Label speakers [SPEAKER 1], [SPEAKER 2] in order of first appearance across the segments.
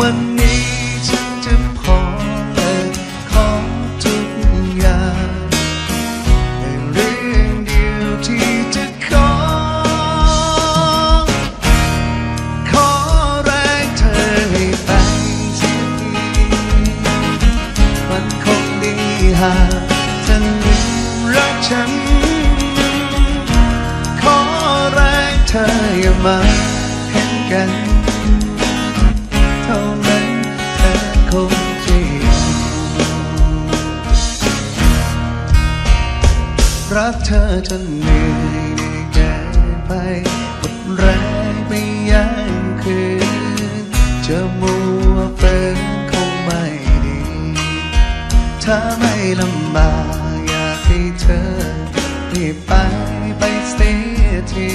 [SPEAKER 1] วันนี้ฉันจะพอเลิกขอทุกอย่างแต่เรื่องเดียวที่จะขอ ขอแรงเธอให้ไปสียทีมันคงดีหากเธอลืมรักฉัน ขอแรงเธออย่ามาเห็นกัน เธอจนเหนื่อยในแก่ไปหมดแรงไปยังคืนจะมัวเฟินคงไม่ดี ถ้าไม่ลำบากอยากให้เธอรีบไปไปเสียที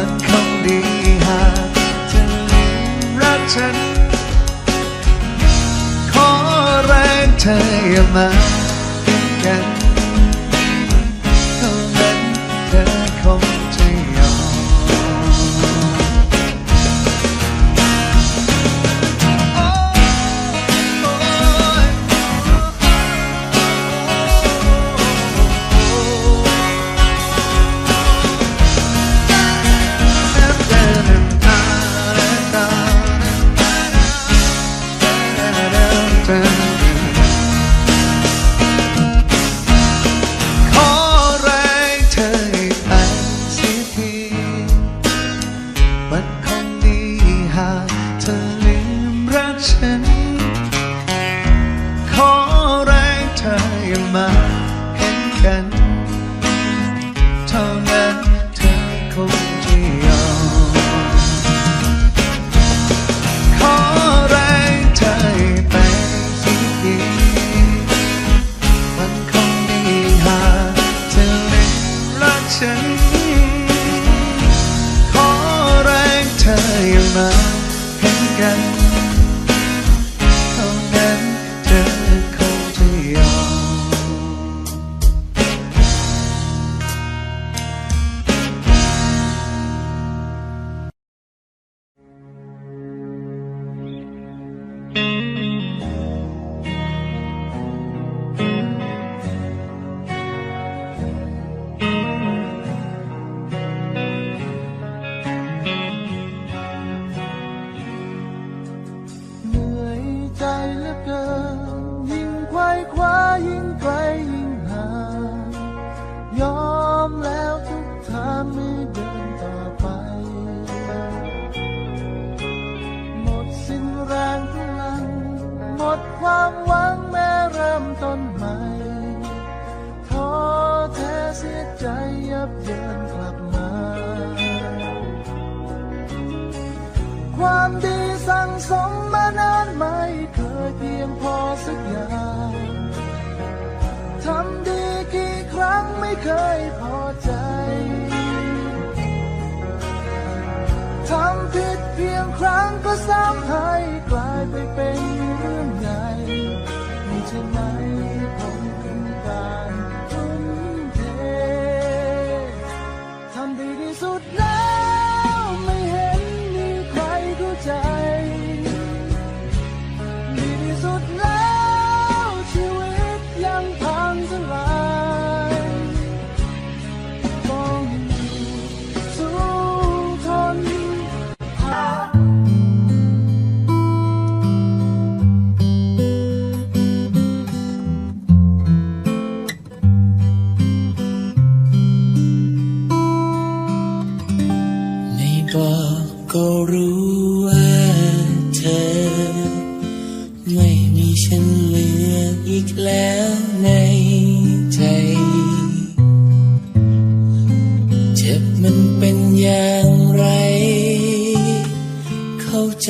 [SPEAKER 1] มันคงดีหากเธอลืมรักฉัน ขอแรงเธออย่ามาเห็นกัน มั ใจยั
[SPEAKER 2] บเยินกลับมา ความดีสั่งสมมานานไม่เคยเพียงพอสักอย่างทำดีกี่ครั้งไม่เคยพอใจทำผิดเพียงครั้งก็ซ้ำให้กลายไปเป็นเรื่องใหญ่ไม่ใช่ไหม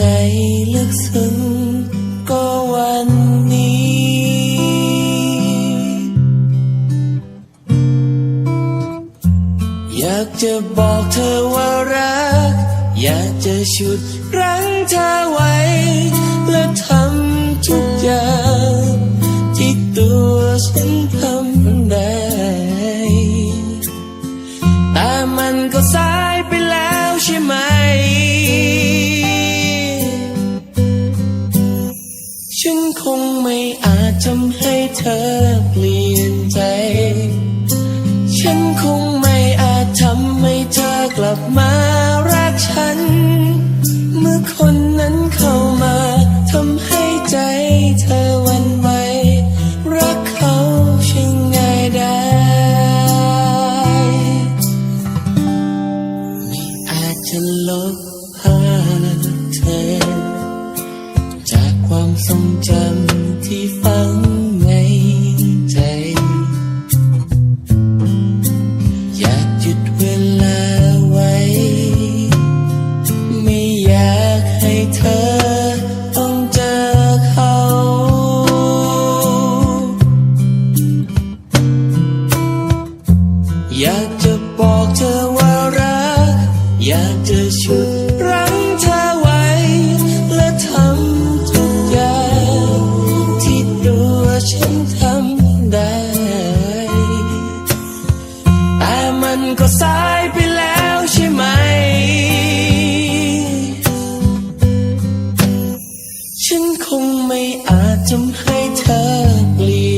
[SPEAKER 2] ใจลึ
[SPEAKER 3] กซึ้งก็วันนี้อยากจะบอกเธอว่ารัก อยากจะชุดรั้งเธอไว้และ ลับมารักฉัน เมื่อคนนั้นเข้ามาทำให้ใจเธอวันไหวรักเขาช่างง่ายได้ ไม่อาจจะลบภาพเธอ จากความทรงจำที่ฝัง อยากจะชุรั้งเธอไว้ และทำทุกอย่างที่ดูวฉันทำได้ แต่มันก็สายไปแล้วใช่ไหม ฉันคงไม่อาจทำให้เธอเปลี่ยน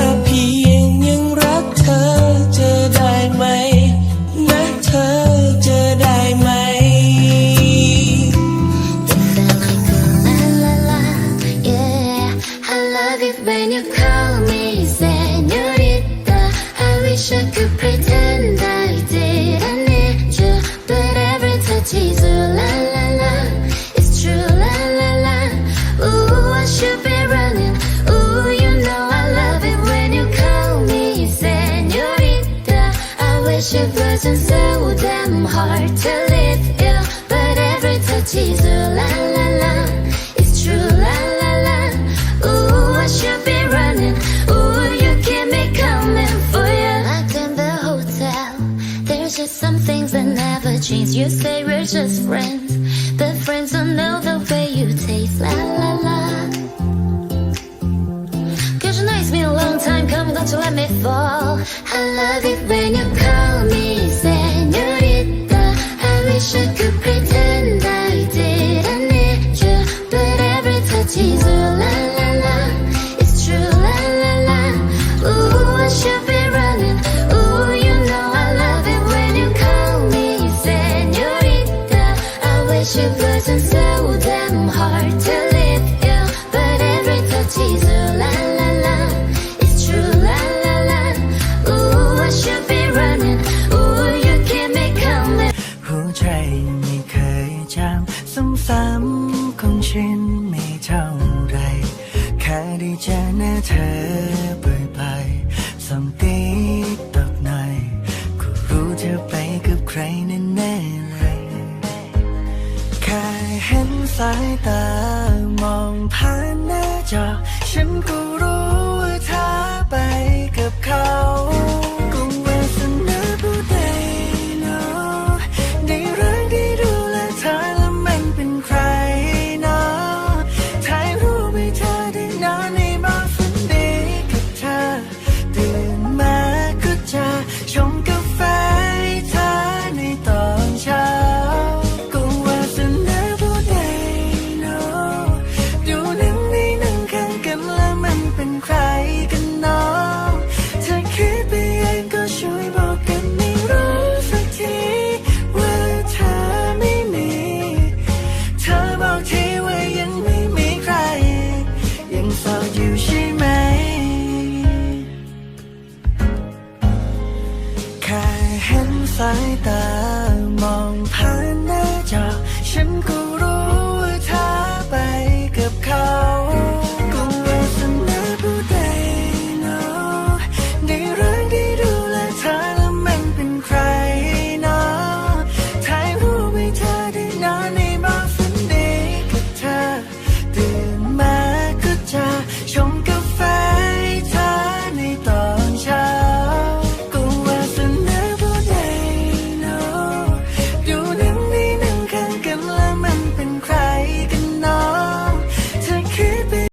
[SPEAKER 4] appear. means you say we're just friends. But friends don't know the way you taste. La la la. Cause you know it's been a long time coming, don't you let me fall. I love it when you call me senorita. I wish I could pretend I didn't need you, but every touch is
[SPEAKER 5] a
[SPEAKER 4] lie. เห็นสายตามองผ่านหน้าจอ ฉันก็รู้